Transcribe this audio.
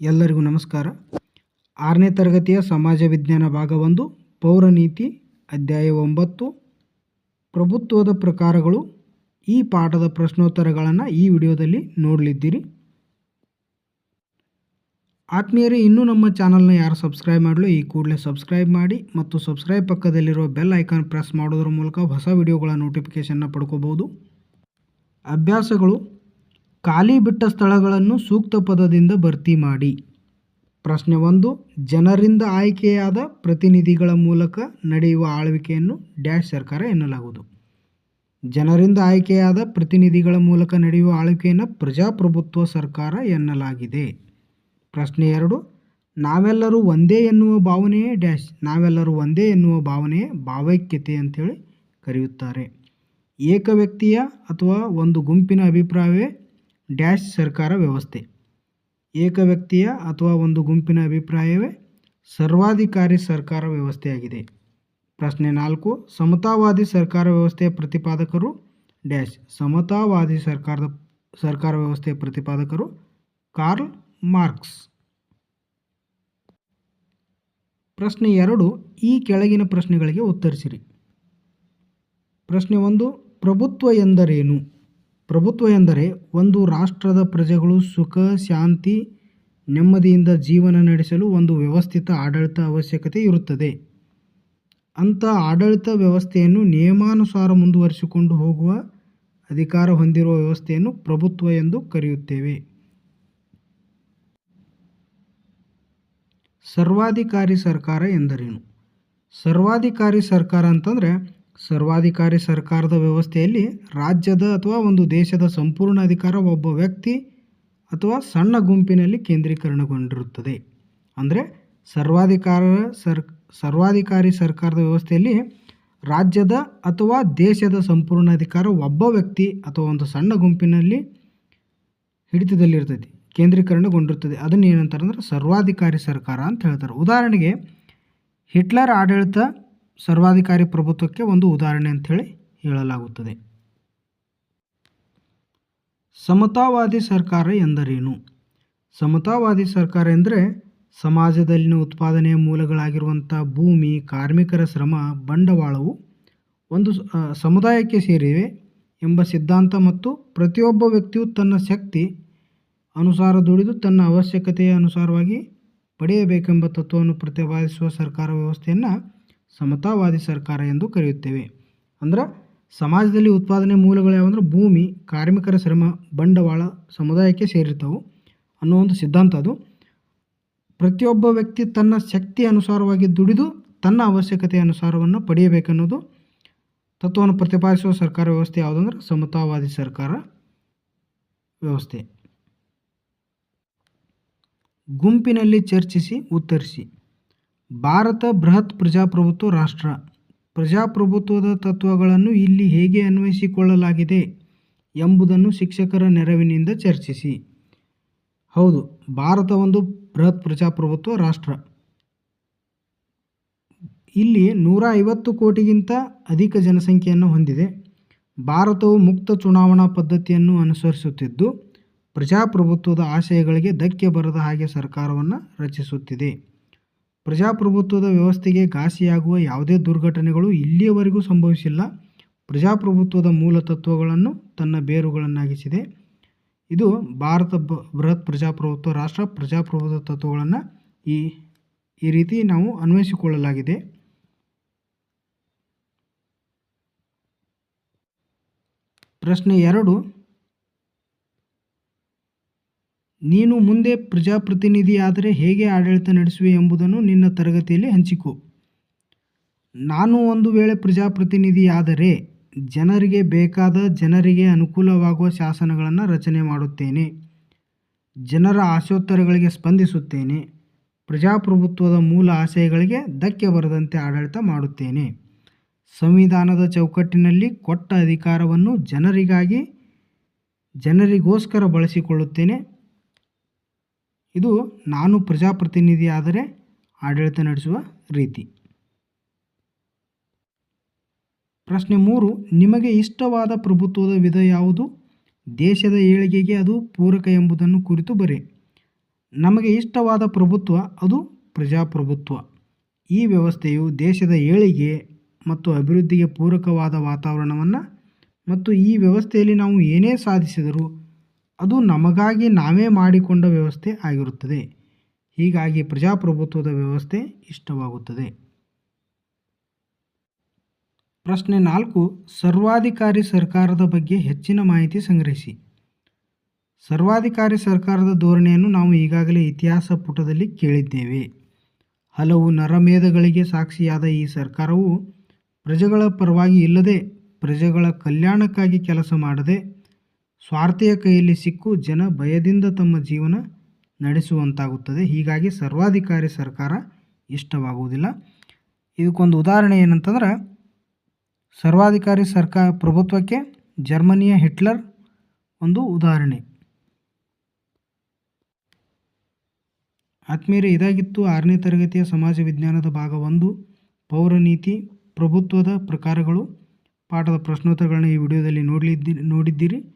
ಎಲ್ಲರಿಗೂ ನಮಸ್ಕಾರ. ಆರನೇ ತರಗತಿಯ ಸಮಾಜ ವಿಜ್ಞಾನ ಭಾಗ ಒಂದು ಪೌರನೀತಿ ಅಧ್ಯಾಯ ಒಂಬತ್ತು. ಪ್ರಭುತ್ವದ ಪ್ರಕಾರಗಳು, ಈ ಪಾಠದ ಪ್ರಶ್ನೋತ್ತರಗಳನ್ನು ಈ ವಿಡಿಯೋದಲ್ಲಿ ನೋಡಲಿದ್ದೀರಿ. ಆತ್ಮೀಯರೇ, ಇನ್ನೂ ನಮ್ಮ ಚಾನಲ್ನ ಯಾರು ಸಬ್ಸ್ಕ್ರೈಬ್ ಮಾಡಲು ಈ ಕೂಡಲೇ ಸಬ್ಸ್ಕ್ರೈಬ್ ಮಾಡಿ ಮತ್ತು ಸಬ್ಸ್ಕ್ರೈಬ್ ಪಕ್ಕದಲ್ಲಿರುವ ಬೆಲ್ ಐಕಾನ್ ಪ್ರೆಸ್ ಮಾಡೋದ್ರ ಮೂಲಕ ಹೊಸ ವಿಡಿಯೋಗಳ ನೋಟಿಫಿಕೇಷನ್ನ ಪಡ್ಕೋಬೋದು. ಅಭ್ಯಾಸಗಳು ಖಾಲಿ ಬಿಟ್ಟ ಸ್ಥಳಗಳನ್ನು ಸೂಕ್ತ ಪದದಿಂದ ಭರ್ತಿ ಮಾಡಿ. ಪ್ರಶ್ನೆ ಒಂದು, ಜನರಿಂದ ಆಯ್ಕೆಯಾದ ಪ್ರತಿನಿಧಿಗಳ ಮೂಲಕ ನಡೆಯುವ ಆಳ್ವಿಕೆಯನ್ನು ಡ್ಯಾಶ್ ಸರ್ಕಾರ ಎನ್ನಲಾಗುವುದು. ಜನರಿಂದ ಆಯ್ಕೆಯಾದ ಪ್ರತಿನಿಧಿಗಳ ಮೂಲಕ ನಡೆಯುವ ಆಳ್ವಿಕೆಯನ್ನು ಪ್ರಜಾಪ್ರಭುತ್ವ ಸರ್ಕಾರ ಎನ್ನಲಾಗಿದೆ. ಪ್ರಶ್ನೆ ಎರಡು, ನಾವೆಲ್ಲರೂ ಒಂದೇ ಎನ್ನುವ ಭಾವನೆಯೇ ಡ್ಯಾಶ್, ನಾವೆಲ್ಲರೂ ಒಂದೇ ಎನ್ನುವ ಭಾವನೆಯೇ ಭಾವೈಕ್ಯತೆ ಅಂತೇಳಿ ಕರೆಯುತ್ತಾರೆ. ಏಕ ವ್ಯಕ್ತಿಯ ಅಥವಾ ಒಂದು ಗುಂಪಿನ ಅಭಿಪ್ರಾಯವೇ ಡ್ಯಾಶ್ ಸರ್ಕಾರ ವ್ಯವಸ್ಥೆ. ಏಕ ವ್ಯಕ್ತಿಯ ಅಥವಾ ಒಂದು ಗುಂಪಿನ ಅಭಿಪ್ರಾಯವೇ ಸರ್ವಾಧಿಕಾರಿ ಸರ್ಕಾರ ವ್ಯವಸ್ಥೆಯಾಗಿದೆ. ಪ್ರಶ್ನೆ ನಾಲ್ಕು, ಸಮತಾವಾದಿ ಸರ್ಕಾರ ವ್ಯವಸ್ಥೆಯ ಪ್ರತಿಪಾದಕರು ಡ್ಯಾಶ್. ಸಮತಾವಾದಿ ಸರ್ಕಾರದ ಸರ್ಕಾರ ವ್ಯವಸ್ಥೆಯ ಪ್ರತಿಪಾದಕರು ಕಾರ್ಲ್ ಮಾರ್ಕ್ಸ್. ಪ್ರಶ್ನೆ ಎರಡು, ಈ ಕೆಳಗಿನ ಪ್ರಶ್ನೆಗಳಿಗೆ ಉತ್ತರಿಸಿರಿ. ಪ್ರಶ್ನೆ ಒಂದು, ಪ್ರಭುತ್ವ ಎಂದರೇನು? ಪ್ರಭುತ್ವ ಎಂದರೆ ಒಂದು ರಾಷ್ಟ್ರದ ಪ್ರಜೆಗಳು ಸುಖ, ಶಾಂತಿ, ನೆಮ್ಮದಿಯಿಂದ ಜೀವನ ನಡೆಸಲು ಒಂದು ವ್ಯವಸ್ಥಿತ ಆಡಳಿತ ಅವಶ್ಯಕತೆ ಇರುತ್ತದೆ. ಅಂಥ ಆಡಳಿತ ವ್ಯವಸ್ಥೆಯನ್ನು ನಿಯಮಾನುಸಾರ ಮುಂದುವರಿಸಿಕೊಂಡು ಹೋಗುವ ಅಧಿಕಾರ ಹೊಂದಿರುವ ವ್ಯವಸ್ಥೆಯನ್ನು ಪ್ರಭುತ್ವ ಎಂದು ಕರೆಯುತ್ತೇವೆ. ಸರ್ವಾಧಿಕಾರಿ ಸರ್ಕಾರ ಎಂದರೇನು? ಸರ್ವಾಧಿಕಾರಿ ಸರ್ಕಾರ ಅಂತಂದರೆ ಸರ್ವಾಧಿಕಾರಿ ಸರ್ಕಾರದ ವ್ಯವಸ್ಥೆಯಲ್ಲಿ ರಾಜ್ಯದ ಅಥವಾ ಒಂದು ದೇಶದ ಸಂಪೂರ್ಣ ಅಧಿಕಾರ ಒಬ್ಬ ವ್ಯಕ್ತಿ ಅಥವಾ ಸಣ್ಣ ಗುಂಪಿನಲ್ಲಿ ಕೇಂದ್ರೀಕರಣಗೊಂಡಿರುತ್ತದೆ. ಅಂದರೆ ಸರ್ವಾಧಿಕಾರ ಸರ್, ಸರ್ವಾಧಿಕಾರಿ ಸರ್ಕಾರದ ವ್ಯವಸ್ಥೆಯಲ್ಲಿ ರಾಜ್ಯದ ಅಥವಾ ದೇಶದ ಸಂಪೂರ್ಣ ಅಧಿಕಾರ ಒಬ್ಬ ವ್ಯಕ್ತಿ ಅಥವಾ ಒಂದು ಸಣ್ಣ ಗುಂಪಿನಲ್ಲಿ ಹಿಡಿತದಲ್ಲಿರ್ತದೆ ಕೇಂದ್ರೀಕರಣಗೊಂಡಿರ್ತದೆ ಅದನ್ನು ಏನಂತಾರೆ ಅಂದ್ರೆ ಸರ್ವಾಧಿಕಾರಿ ಸರ್ಕಾರ ಅಂತ ಹೇಳ್ತಾರೆ. ಉದಾಹರಣೆಗೆ ಹಿಟ್ಲರ್ ಆಡಳಿತ ಸರ್ವಾಧಿಕಾರಿ ಪ್ರಭುತ್ವಕ್ಕೆ ಒಂದು ಉದಾಹರಣೆ ಅಂಥೇಳಿ ಹೇಳಲಾಗುತ್ತದೆ. ಸಮತಾವಾದಿ ಸರ್ಕಾರ ಎಂದರೇನು? ಸಮತಾವಾದಿ ಸರ್ಕಾರ ಎಂದರೆ ಸಮಾಜದಲ್ಲಿನ ಉತ್ಪಾದನೆಯ ಮೂಲಗಳಾಗಿರುವಂಥ ಭೂಮಿ, ಕಾರ್ಮಿಕರ ಶ್ರಮ, ಬಂಡವಾಳವು ಒಂದು ಸಮುದಾಯಕ್ಕೆ ಸೇರಿವೆ ಎಂಬ ಸಿದ್ಧಾಂತ ಮತ್ತು ಪ್ರತಿಯೊಬ್ಬ ವ್ಯಕ್ತಿಯು ತನ್ನ ಶಕ್ತಿ ಅನುಸಾರ ದುಡಿದು ತನ್ನ ಅವಶ್ಯಕತೆಯ ಅನುಸಾರವಾಗಿ ಪಡೆಯಬೇಕೆಂಬ ತತ್ವವನ್ನು ಪ್ರತಿಪಾದಿಸುವ ಸರ್ಕಾರ ವ್ಯವಸ್ಥೆಯನ್ನು ಸಮತಾವಾದಿ ಸರ್ಕಾರ ಎಂದು ಕರೆಯುತ್ತೇವೆ. ಅಂದ್ರೆ ಸಮಾಜದಲ್ಲಿ ಉತ್ಪಾದನೆ ಮೂಲಗಳು ಯಾವಂದ್ರೆ ಭೂಮಿ, ಕಾರ್ಮಿಕರ ಶ್ರಮ, ಬಂಡವಾಳ, ಸಮುದಾಯಕ್ಕೆ ಸೇರಿರ್ತವೆ ಅನ್ನೋ ಒಂದು ಸಿದ್ಧಾಂತ ಅದು. ಪ್ರತಿಯೊಬ್ಬ ವ್ಯಕ್ತಿ ತನ್ನ ಶಕ್ತಿ ಅನುಸಾರವಾಗಿ ದುಡಿದು ತನ್ನ ಅವಶ್ಯಕತೆ ಅನುಸಾರವನ್ನು ಪಡೆಯಬೇಕನ್ನೋದು ತತ್ವವನ್ನು ಪ್ರತಿಪಾದಿಸುವ ಸರ್ಕಾರ ವ್ಯವಸ್ಥೆ ಯಾವುದಂದ್ರೆ ಸಮತಾವಾದಿ ಸರ್ಕಾರ ವ್ಯವಸ್ಥೆ. ಗುಂಪಿನಲ್ಲಿ ಚರ್ಚಿಸಿ, ಉತ್ತರಿಸಿ. ಭಾರತ ಬೃಹತ್ ಪ್ರಜಾಪ್ರಭುತ್ವ ರಾಷ್ಟ್ರ. ಪ್ರಜಾಪ್ರಭುತ್ವದ ತತ್ವಗಳನ್ನು ಇಲ್ಲಿ ಹೇಗೆ ಅನ್ವಯಿಸಿಕೊಳ್ಳಲಾಗಿದೆ ಎಂಬುದನ್ನು ಶಿಕ್ಷಕರ ನೆರವಿನಿಂದ ಚರ್ಚಿಸಿ. ಹೌದು, ಭಾರತ ಒಂದು ಬೃಹತ್ ಪ್ರಜಾಪ್ರಭುತ್ವ ರಾಷ್ಟ್ರ. ಇಲ್ಲಿ ನೂರ ಐವತ್ತು ಕೋಟಿಗಿಂತ ಅಧಿಕ ಜನಸಂಖ್ಯೆಯನ್ನು ಹೊಂದಿದೆ. ಭಾರತವು ಮುಕ್ತ ಚುನಾವಣಾ ಪದ್ಧತಿಯನ್ನು ಅನುಸರಿಸುತ್ತಿದ್ದು, ಪ್ರಜಾಪ್ರಭುತ್ವದ ಆಶಯಗಳಿಗೆ ಧಕ್ಕೆ ಬರದ ಹಾಗೆ ಸರ್ಕಾರವನ್ನು ರಚಿಸುತ್ತಿದೆ. ಪ್ರಜಾಪ್ರಭುತ್ವದ ವ್ಯವಸ್ಥೆಗೆ ಘಾಸಿಯಾಗುವ ಯಾವುದೇ ದುರ್ಘಟನೆಗಳು ಇಲ್ಲಿಯವರೆಗೂ ಸಂಭವಿಸಿಲ್ಲ. ಪ್ರಜಾಪ್ರಭುತ್ವದ ಮೂಲ ತತ್ವಗಳನ್ನು ತನ್ನ ಬೇರುಗಳನ್ನಾಗಿಸಿದೆ. ಇದು ಭಾರತ ಬೃಹತ್ ಪ್ರಜಾಪ್ರಭುತ್ವ, ರಾಷ್ಟ್ರ ಪ್ರಜಾಪ್ರಭುತ್ವ ತತ್ವಗಳನ್ನು ಈ ಈ ರೀತಿ ನಾವು ಅನ್ವಯಿಸಿಕೊಳ್ಳಲಾಗಿದೆ. ಪ್ರಶ್ನೆ ಎರಡು. ನೀನು ಮುಂದೆ ಪ್ರಜಾಪ್ರತಿನಿಧಿಯಾದರೆ ಹೇಗೆ ಆಡಳಿತ ನಡೆಸುವೆ ಎಂಬುದನ್ನು ನಿನ್ನ ತರಗತಿಯಲ್ಲಿ ಹಂಚಿಕೊ. ನಾನು ಒಂದು ವೇಳೆ ಪ್ರಜಾಪ್ರತಿನಿಧಿಯಾದರೆ ಜನರಿಗೆ ಬೇಕಾದ ಜನರಿಗೆ ಅನುಕೂಲವಾಗುವ ಶಾಸನಗಳನ್ನು ರಚನೆ ಮಾಡುತ್ತೇನೆ. ಜನರ ಆಶೋತ್ತರಗಳಿಗೆ ಸ್ಪಂದಿಸುತ್ತೇನೆ. ಪ್ರಜಾಪ್ರಭುತ್ವದ ಮೂಲ ಆಶಯಗಳಿಗೆ ಧಕ್ಕೆ ಬರದಂತೆ ಆಡಳಿತ ಮಾಡುತ್ತೇನೆ. ಸಂವಿಧಾನದ ಚೌಕಟ್ಟಿನಲ್ಲಿ ಕೊಟ್ಟ ಅಧಿಕಾರವನ್ನು ಜನರಿಗಾಗಿ, ಜನರಿಗೋಸ್ಕರ ಬಳಸಿಕೊಳ್ಳುತ್ತೇನೆ. ಇದು ನಾನು ಪ್ರಜಾಪ್ರತಿನಿಧಿಯಾದರೆ ಆಡಳಿತ ನಡೆಸುವ ರೀತಿ. ಪ್ರಶ್ನೆ ಮೂರು, ನಿಮಗೆ ಇಷ್ಟವಾದ ಪ್ರಭುತ್ವದ ವಿಧ ಯಾವುದು? ದೇಶದ ಏಳಿಗೆಗೆ ಅದು ಪೂರಕ ಎಂಬುದನ್ನು ಕುರಿತು ಬರೆ. ನಮಗೆ ಇಷ್ಟವಾದ ಪ್ರಭುತ್ವ ಅದು ಪ್ರಜಾಪ್ರಭುತ್ವ. ಈ ವ್ಯವಸ್ಥೆಯು ದೇಶದ ಏಳಿಗೆ ಮತ್ತು ಅಭಿವೃದ್ಧಿಗೆ ಪೂರಕವಾದ ವಾತಾವರಣವನ್ನು ಮತ್ತು ಈ ವ್ಯವಸ್ಥೆಯಲ್ಲಿ ನಾವು ಏನೇ ಸಾಧಿಸಿದರೂ ಅದು ನಮಗಾಗಿ ನಾವೇ ಮಾಡಿಕೊಂಡ ವ್ಯವಸ್ಥೆ ಆಗಿರುತ್ತದೆ. ಹೀಗಾಗಿ ಪ್ರಜಾಪ್ರಭುತ್ವದ ವ್ಯವಸ್ಥೆ ಇಷ್ಟವಾಗುತ್ತದೆ. ಪ್ರಶ್ನೆ ನಾಲ್ಕು, ಸರ್ವಾಧಿಕಾರಿ ಸರ್ಕಾರದ ಬಗ್ಗೆ ಹೆಚ್ಚಿನ ಮಾಹಿತಿ ಸಂಗ್ರಹಿಸಿ. ಸರ್ವಾಧಿಕಾರಿ ಸರ್ಕಾರದ ಧೋರಣೆಯನ್ನು ನಾವು ಈಗಾಗಲೇ ಇತಿಹಾಸ ಪುಟದಲ್ಲಿ ಕೇಳಿದ್ದೇವೆ. ಹಲವು ನರಮೇಧಗಳಿಗೆ ಸಾಕ್ಷಿಯಾದ ಈ ಸರ್ಕಾರವು ಪ್ರಜೆಗಳ ಪರವಾಗಿ ಇಲ್ಲದೆ ಪ್ರಜೆಗಳ ಕಲ್ಯಾಣಕ್ಕಾಗಿ ಕೆಲಸ ಮಾಡದೆ ಸ್ವಾರ್ಥೆಯ ಕೈಯಲ್ಲಿ ಸಿಕ್ಕು ಜನ ಭಯದಿಂದ ತಮ್ಮ ಜೀವನ ನಡೆಸುವಂತಾಗುತ್ತದೆ. ಹೀಗಾಗಿ ಸರ್ವಾಧಿಕಾರಿ ಸರ್ಕಾರ ಇಷ್ಟವಾಗುವುದಿಲ್ಲ. ಇದಕ್ಕೊಂದು ಉದಾಹರಣೆ ಏನಂತಂದ್ರೆ, ಸರ್ವಾಧಿಕಾರಿ ಸರ್ಕಾರ ಪ್ರಭುತ್ವಕ್ಕೆ ಜರ್ಮನಿಯ ಹಿಟ್ಲರ್ ಒಂದು ಉದಾಹರಣೆ. ಆತ್ಮೀಯರೇ, ಇದಾಗಿತ್ತು ಆರನೇ ತರಗತಿಯ ಸಮಾಜ ವಿಜ್ಞಾನದ ಭಾಗ ಒಂದು. ಪೌರನೀತಿ ಪ್ರಭುತ್ವದ ಪ್ರಕಾರಗಳು. ಪಾಠದ ಪ್ರಶ್ನೋತ್ತರಗಳನ್ನ ಈ ವಿಡಿಯೋದಲ್ಲಿ ನೋಡಲಿದ್ದಿ, ನೋಡಿದ್ದೀರಿ.